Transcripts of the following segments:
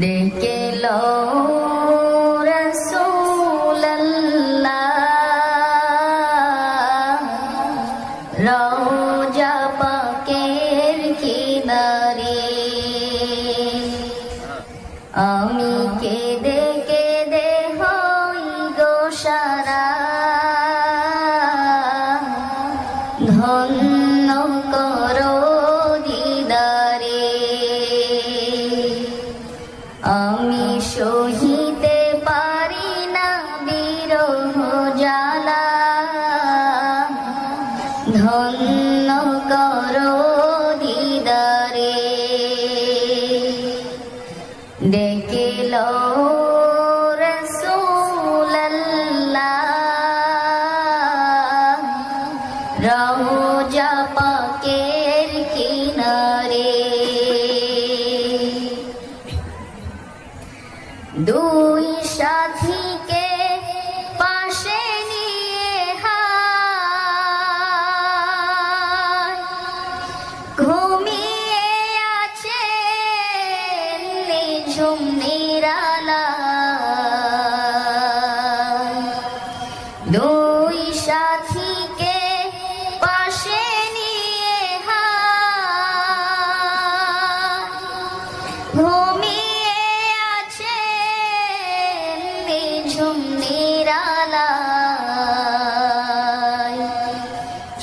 ডেকে লো রাসূলুল্লাহ। রওজা ডেকেল রওজা পাকের কিনারে। দুই সাথীকে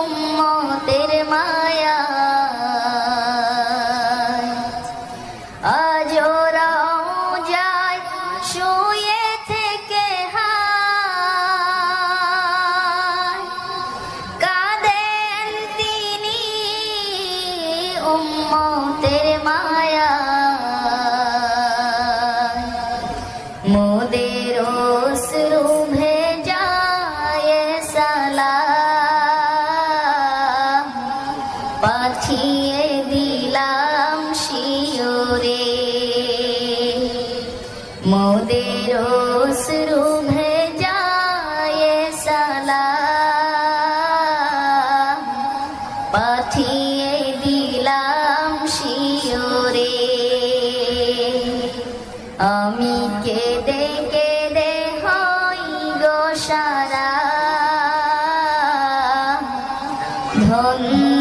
উম্মতের মায়া। আজ যায় শুয়ে থেকে হায়। কাঁদেন তিনি উম্মতের মায়া। পাঠিয়ে দিলাম শিওরে। মোদের অশ্রু ভেজায় সালাম। পাঠিয়ে দিলাম শিওরে। আমি কেঁদে কেঁদে হই গো সারা। ধন্য